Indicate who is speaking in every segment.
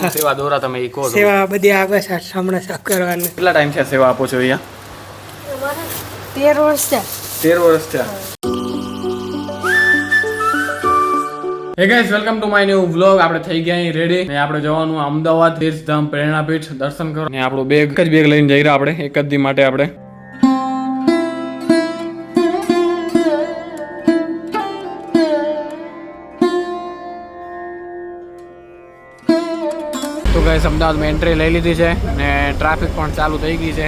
Speaker 1: શું સેવા દોરા તમે એ કહો
Speaker 2: સેવા બધી આવે છે હમણાં સાફ કરવાની.
Speaker 1: કેટલા ટાઈમ છે સેવા આપો છો અહીંયા?
Speaker 3: તેર વર્ષ છે
Speaker 1: તેર વર્ષ છે hey guys welcome to my new vlog આપણે થઈ ગયા અહીં રેડી ને આપણે જવાનું અમદાવાદ તીર્થધામ પ્રેરણાપીઠ. દર્શન કરવા. ને આપણું બેગ એક જ બેગ લઈને જઈ રહ્યા આપણે. એક જ દી માટે આપણે. અમદાવાદમાં એન્ટ્રી લઈ લીધી છે ને ટ્રાફિક પણ ચાલુ થઈ ગઈ છે.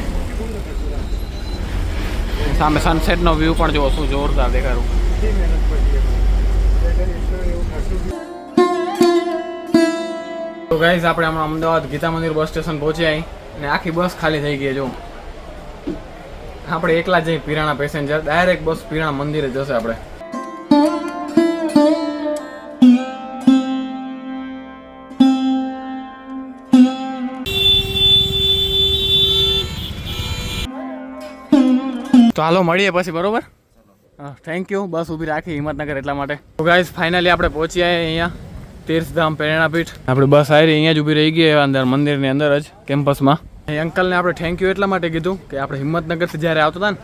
Speaker 1: સામે સનસેટનો વ્યૂ પણ જોવો, શું જોરદાર દેખાડું તો ગાઈઝ આપણે હમણાં અમદાવાદ ગીતા મંદિર બસ સ્ટેશન પહોંચ્યા અને આખી બસ ખાલી થઈ ગઈ જો. આપણે એકલા જઈએ Pirana passenger direct bus Pirana મંદિરે જશે આપણે. તો હાલો, મળીએ પછી, બરોબર? થેન્ક યુ બસ ઊભી રાખી હિંમતનગર એટલા માટે. તો ગાઈઝ ફાઇનલી આપણે પહોંચી આવ્યા અહીંયા, તીર્થધામ પ્રેરણાપીઠ. આપણે બસ આવી અહીંયા જ ઊભી રહી ગઈ અંદર, મંદિરની અંદર જ, કેમ્પસમાં. એ અંકલને આપણે થેન્ક યુ એટલા માટે કીધું કે આપણે હિંમતનગરથી જ્યારે આવતા હતા ને,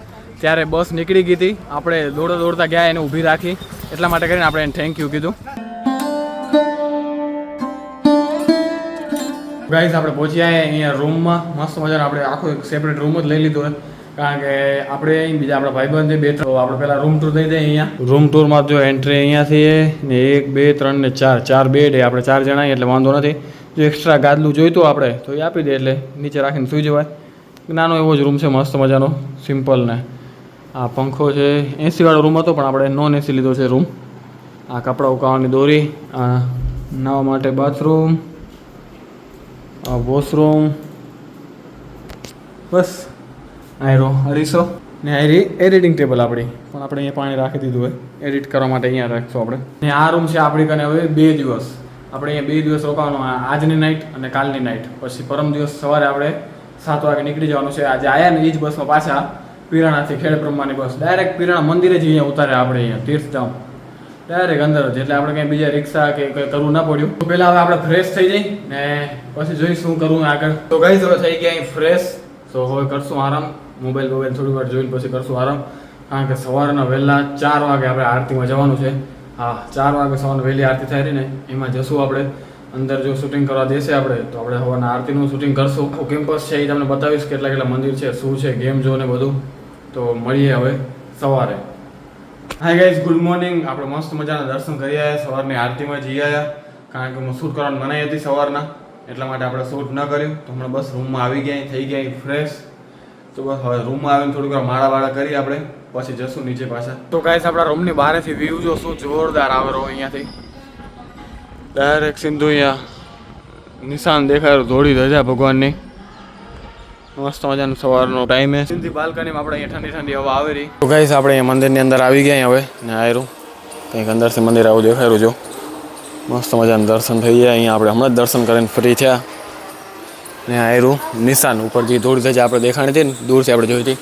Speaker 1: ત્યારે બસ નીકળી ગઈ હતી. આપણે દોડતા દોડતા ગયા, એને ઊભી રાખી. એટલા માટે કરીને આપણે એને થેન્ક યુ કીધું. ગાઈઝ આપણે પહોંચી આવ્યા અહીંયા રૂમમાં મસ્ત મજાનો આપણે આખો એક સેપરેટ રૂમ જ લઈ લીધો હોય કારણ કે આપણે અહીં બીજા આપણા ભાઈબંધ બે ત્રણ. આપણે પહેલાં રૂમ ટૂર દઈ દઈએ અહીંયા. રૂમ ટૂરમાં જો એન્ટ્રી અહીંયાથી ને એક, બે, ત્રણ ને ચાર. ચાર બેડ આપણે ચાર જણા એટલે વાંધો નથી. જો એક્સ્ટ્રા ગાદલું જોઈતું આપણે, તો એ આપી દે, એટલે નીચે રાખીને સૂઈ જવાય. નાનો એવો જ રૂમ છે, મસ્ત મજાનો સિમ્પલ ને. આ પંખો છે એસીવાળો રૂમ હતો, પણ આપણે નોન એસી લીધો છે રૂમ આ કપડાં ઉકાવાની દોરી, આ નાવા માટે બાથરૂમ વોશરૂમ બસ. આયરો, અરીસો. ને આયરી એડિટિંગ ટેબલ આપણી. પણ આપણે અહીંયા પાણી રાખી દીધું હોય. એડિટ કરવા માટે અહીંયા રાખશું આપણે. ને આ રૂમ છે આપણી કને હવે બે દિવસ. આપણે અહીંયા બે દિવસ રોકાવાનું આજની નાઇટ અને કાલની નાઇટ પછી પરમ દિવસ સવારે આપણે સાત વાગે નીકળી જવાનું છે. આજે આયા ને એ જ બસમાં પાછા પીરાણાથી ખેડ બ્રહ્માની બસ. ડાયરેક્ટ પીરાણા મંદિરે જ અહીંયા ઉતારે આપણે અહીંયા, તીર્થધામ. ડાયરેક્ટ અંદર જ. એટલે આપણે કંઈ બીજા રિક્ષા કે કંઈ કરવું ના પડ્યું. તો પહેલાં હવે આપણે ફ્રેશ થઈ જઈ ને પછી જોઈશું શું કરવું આગળ. તો ગઈ હવે થઈ ગયા ફ્રેશ તો હવે કરશું આરામ. મોબાઈલ મોબાઈલ થોડી વાર જોઈને પછી કરશું આરામ. કારણ કે સવારના વહેલા ચાર વાગે આપણે આરતીમાં જવાનું છે. હા, ચાર વાગે સવારની વહેલી આરતી થાય રહી ને, એમાં જશું આપણે. અંદર જો શૂટિંગ કરવા દેશે આપણે, તો આપણે હવાના આરતીનું શૂટિંગ કરશું. આખું કેમ્પસ છે એ તમને બતાવીશ કેટલા કેટલા મંદિર છે, શું છે ગેમ જો ને બધું. તો મળીએ હવે સવારે. હાય ગાઈઝ ગુડ મોર્નિંગ આપણે મસ્ત મજાના દર્શન કરી આવ્યા સવારની આરતીમાં જઈ આવ્યા કારણ કે હું શૂટ કરવાની મનાઈ હતી સવારના, એટલા માટે આપણે શૂટ ન કર્યું. તો હમણાં બસ રૂમમાં આવી ગયા, થઈ ગયા ફ્રેશ તો બસ હવે રૂમમાં આવીને થોડીક માળા વાળા કરી આપણે, પછી જશું નીચે પાછા. તો ગાઈસ આપણા રૂમની બહારેથી વ્યૂ જોશું, જોરદાર આવે રહ્યો અહીંયાથી. ડાયરેક્ટ સિંધુ અહીંયા નિશાન દેખાય, ધોળી ધજા ભગવાનની. મસ્ત મજાનો સવારનો ટાઈમ છે સિંધી બાલ્કનીમાં આપણે અહીંયા ઠંડી ઠંડી હવા આવી રહી. તો ગાઈસ આપણે અહીંયા મંદિરની અંદર આવી ગયા હવે, ને આયરું. કંઈક અંદરથી મંદિર આવું દેખાયું જો. મસ્ત મજાનું દર્શન થઈ ગયા, અહીંયા આપણે હમણાં જ દર્શન કરીને ફ્રી થયા. ને આયરું નિશાન ઉપર જે ધૂળ ધજા આપણે દેખાણી હતી ને, દૂરથી આપણે જોઈ હતી.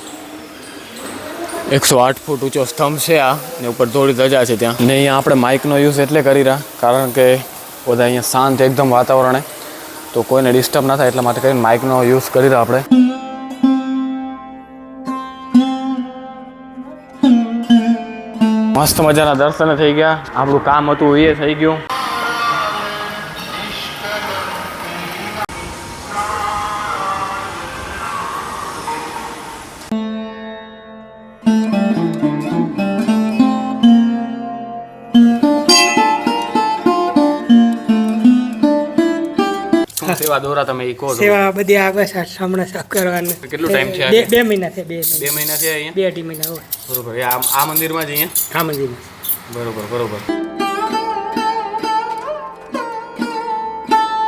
Speaker 1: એકસો આઠ ફૂટ ઊંચો સ્તંભ છે આ, ને ઉપર ધોળી ધજા છે ત્યાં. ને અહીંયા આપણે માઇકનો યુઝ એટલે કરી રહ્યા, કારણ કે બધા અહીંયા શાંત એકદમ વાતાવરણ. તો કોઈને ડિસ્ટર્બ ના થાય એટલા માટે કરીને માઇકનો યુઝ કરી રહ્યા આપણે. મસ્ત મજાના દર્શન થઈ ગયા. આપણું કામ હતું એ થઈ ગયું. સેવા દોરા તમે ઈ કહો
Speaker 2: સેવા બધી આવે છે હમણાં સાફ કરવાની.
Speaker 1: કેટલો ટાઈમ છે
Speaker 2: બે બે મહિના છે બે
Speaker 1: બે મહિના છે અહીંયા?
Speaker 2: બે અઢી મહિના હોય.
Speaker 1: બરોબર. આ આ મંદિરમાં જ અહીંયા?
Speaker 2: હા મંદિરમાં.
Speaker 1: બરોબર બરોબર.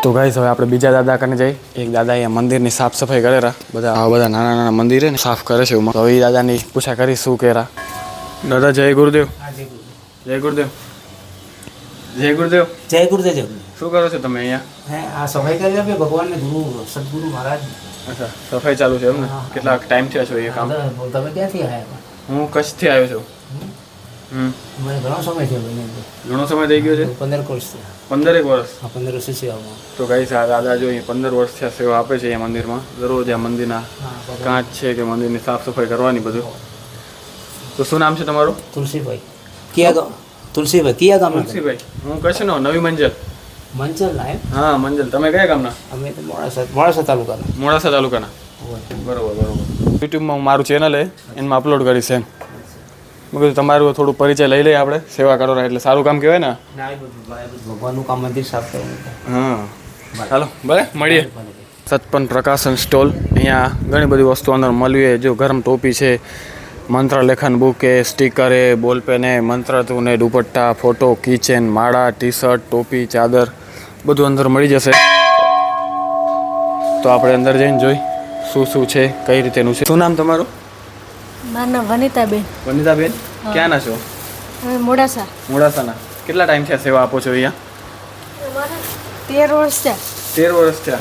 Speaker 1: તો ગાઈસ હવે આપણે બીજા દાદા કને જઈ. એક દાદા અહીંયા મંદિરની સાફ સફાઈ કરેરા બધા આ બધા નાના નાના મંદિરે ને સાફ કરે છે એમાં. તો એ દાદાની પૂછા કરી શું કેરા દાદા જય ગુરુદેવ. જય ગુરુદેવ. જય ગુરુદેવ.
Speaker 4: જય ગુરુદેવ
Speaker 1: શું કરો છો તમે અહીંયા?
Speaker 4: હે આ સફાઈ કરી આપે ભગવાનને ગુરુ સદગુરુ મહારાજ.
Speaker 1: અચ્છા સફાઈ ચાલુ છે એમ ને? કેટલા ટાઈમ થયા છો એ કામ?
Speaker 4: તમે ક્યાંથી આવ્યા
Speaker 1: હું કચ્છથી આવ્યો છું. હમ?
Speaker 4: મને ઘણો સમય થયો
Speaker 1: ઘણો સમય થઈ ગયો છે?
Speaker 4: પંદર વર્ષ
Speaker 1: પંદરેક વર્ષ?
Speaker 4: પંદર વર્ષ સેવામાં
Speaker 1: તો ગાઈસ આ દાદા જો પંદર વર્ષ થયા સેવા આપે છે અહીંયા મંદિરમાં. દરરોજ આ મંદિરના કાંચ છે કે મંદિરની સાફ સફાઈ કરવાની બધું. તો શું નામ છે તમારું?
Speaker 4: તુલસીભાઈ. ક્યાં તુલસીભાઈ કયા ગામ
Speaker 1: તુલસીભાઈ હું કચ્છનો નવી મંજલ.
Speaker 4: મંજલ ના
Speaker 1: હા મંજલ. તમે કયા ગામના?
Speaker 4: અમે તો મોડાસા મોડાસા તાલુકાના.
Speaker 1: મોડાસા તાલુકાના. બરોબર બરોબર. યુટ્યુબમાં મારું ચેનલ છે એમાં અપલોડ કરીશ એમ. મેં કીધું તમારું થોડું પરિચય લઈ લઈએ આપણે સેવા કરો એટલે સારું કામ કહેવાય ને?
Speaker 4: ભગવાનનું કામ મંદિર સાફ કરવાનું
Speaker 1: હા. ચાલો ભલે મળીએ. સતપન પ્રકાશન સ્ટોલ. અહીંયા ઘણી બધી વસ્તુ અંદર મળવી જો ગરમ ટોપી છે મંત્ર લેખન બુક એ સ્ટીકર એ બોલપેન એ મંત્ર ને દુપટ્ટા ફોટો કિચન માળા ટી શર્ટ ટોપી ચાદર બધું અંદર મળી જશે. તો આપણે અંદર જઈને જોઈ શું શું છે કઈ રીતેનું છે. શું નામ તમારું?
Speaker 3: મારું નામ વનિતાબેન.
Speaker 1: વનિતાબેન ક્યાંના છો?
Speaker 3: અમે મોડાસા.
Speaker 1: મોડાસાના. કેટલા ટાઈમ છે સેવા આપો છો અહીંયા?
Speaker 3: તેર વર્ષ થયા.
Speaker 1: તેર વર્ષ થયા.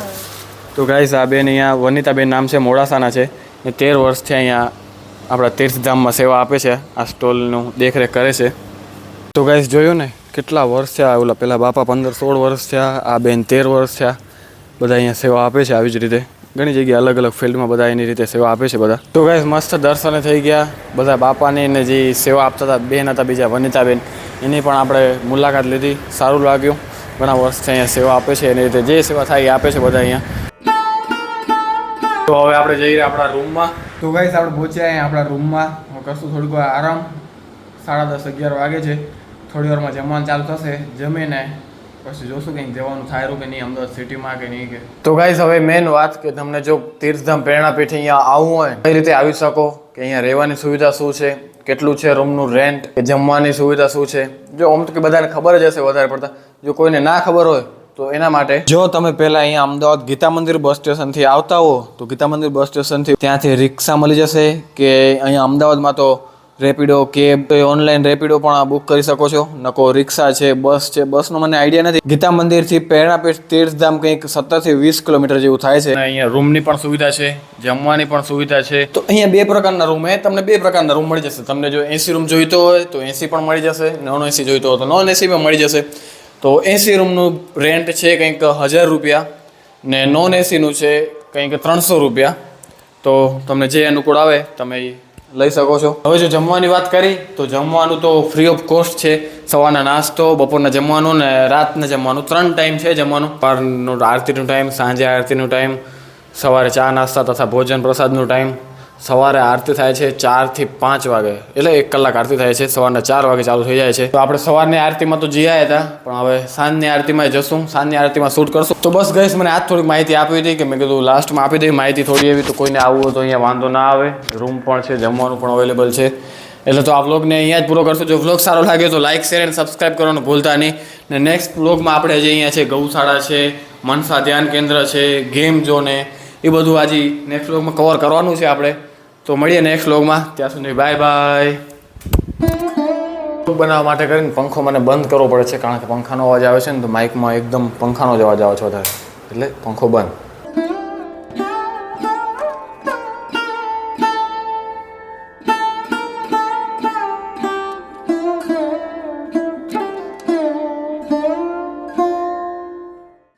Speaker 1: તો ગાઈસ આ બેન અહીંયા વનિતાબેન નામ છે મોડાસાના છે. ને તેર વર્ષથી અહીંયા આપણા તીર્થધામમાં સેવા આપે છે. આ સ્ટોલનું દેખરેખ કરે છે. તો ગાઈસ જોયું ને, કેટલા વર્ષ થયા? ઓલા પહેલાં બાપા પંદર સોળ વર્ષ થયા, આ બેન તેર વર્ષ થયા. બધા અહીંયા સેવા આપે છે આવી જ રીતે. ઘણી જગ્યાએ અલગ અલગ ફિલ્ડમાં બધા એની રીતે સેવા આપે છે બધા. તો ગાઈસ મસ્ત દર્શને થઈ ગયા. બધા બાપાની ને જે સેવા આપતા હતા, બેન હતા, બીજા વનિતાબેન, એની પણ આપણે મુલાકાત લીધી. સારું લાગ્યું. ઘણા વર્ષથી અહીંયા સેવા આપે છે, એની રીતે જે સેવા થાય એ આપે છે બધા અહીંયા. તો હવે આપણે જઈએ આપણા રૂમમાં તો ગાઈસ આપણે પહોંચ્યા અહીંયા આપણા રૂમમાં કરશું થોડીક આરામ. સાડા દસ, અગિયાર વાગે છે. થોડી વારમાં જમવાનું ચાલુ થશે. જમીને પછી જોશું કંઈક જવાનું થાય કે નહીં, અમદાવાદ સિટીમાં કે નહીં કે તો ગાઈસ હવે મેન વાત કે તમને જો તીર્થધામ, પ્રેરણાપીઠ અહીંયા આવવું હોય, કઈ રીતે આવી શકો? કે અહીંયા રહેવાની સુવિધા શું છે? કેટલું છે રૂમનું રેન્ટ કે જમવાની સુવિધા શું છે? જો આમ તો કે બધાને ખબર જ હશે વધારે પડતા. જો કોઈને ના ખબર હોય તો એના માટે જો તમે પહેલા અહીંયા અમદાવાદ ગીતા મંદિર બસ સ્ટેશનથી આવતા હો તો ગીતા મંદિર બસ સ્ટેશનથી ત્યાંથી રિક્ષા મળી જશે કે અહીંયા અમદાવાદમાં તો રેપિડો કેબ તો ઓનલાઈન રેપિડો પણ બુક કરી શકો છો. નકો રિક્ષા છે બસ છે બસનો મને આઈડિયા નથી. ગીતા મંદિરથી પ્રેરણાપીઠ તીર્થધામ કંઈક સત્તરથી વીસ કિલોમીટર જેવું થાય છે. અહીંયા રૂમની પણ સુવિધા છે જમવાની પણ સુવિધા છે. તો અહીંયા બે પ્રકારના રૂમ હે. તમને બે પ્રકારના રૂમ મળી જશે. તમને જો એસી રૂમ જોઈતો હોય તો એસી પણ મળી જશે નોન એસી જોઈતો હોય તો નોન એસી પણ મળી જશે. તો એસી રૂમનું રેન્ટ છે કંઈક હજાર રૂપિયા ને નોન એસીનું છે કંઈક ત્રણસો રૂપિયા. તો તમને જે અનુકૂળ આવે તમે લઈ શકો છો. હવે જો જમવાની વાત કરી, તો જમવાનું તો ફ્રી ઓફ કોસ્ટ છે. સવારના નાસ્તો, બપોરના જમવાનું ને રાતના જમવાનું. ત્રણ ટાઈમ છે જમવાનું. સવારનો આરતીનો ટાઈમ સાંજે આરતીનો ટાઈમ સવારે ચા નાસ્તા તથા ભોજન પ્રસાદનો ટાઈમ સવારે આરતી થાય છે ચારથી પાંચ વાગે. એટલે એક કલાક આરતી થાય છે. સવારના ચાર વાગે ચાલુ થઈ જાય છે. તો આપણે સવારની આરતીમાં તો જઈ આવ્યા હતા, પણ હવે સાંજની આરતીમાં જશું. સાંજની આરતીમાં શૂટ કરશું. તો બસ ગઈશ મને આજ થોડીક માહિતી આપી હતી કે મેં કીધું લાસ્ટમાં આપી દઈ માહિતી થોડી એવી તો કોઈને આવવું તો અહીંયા વાંધો ના આવે. રૂમ પણ છે, જમવાનું પણ અવેલેબલ છે. એટલે તો આ વ્લોગને અહીંયા જ પૂરો કરશું. જો વ્લોગ સારો લાગ્યો તો લાઇક શેર એન્ડ સબસ્ક્રાઇબ કરવાનું ભૂલતા નહીં. ને નેક્સ્ટ વ્લોગમાં આપણે જે અહીંયા છે, ગૌશાળા છે, મનસા ધ્યાન કેન્દ્ર છે ગેમ ઝોન એ બધું આજે નેક્સ્ટ વ્લોગમાં કવર કરવાનું છે આપણે. તો મળીએ નેક્સ્ટ વ્લોગમાં ત્યાં સુધી બાય બાય બનાવવા માટે કરીને પંખો મને બંધ કરવો પડે છે, કારણ કે પંખાનો અવાજ આવે છે ને, તો માઇકમાં એકદમ પંખાનો જ અવાજ આવે છે વધારે. એટલે પંખો બંધ.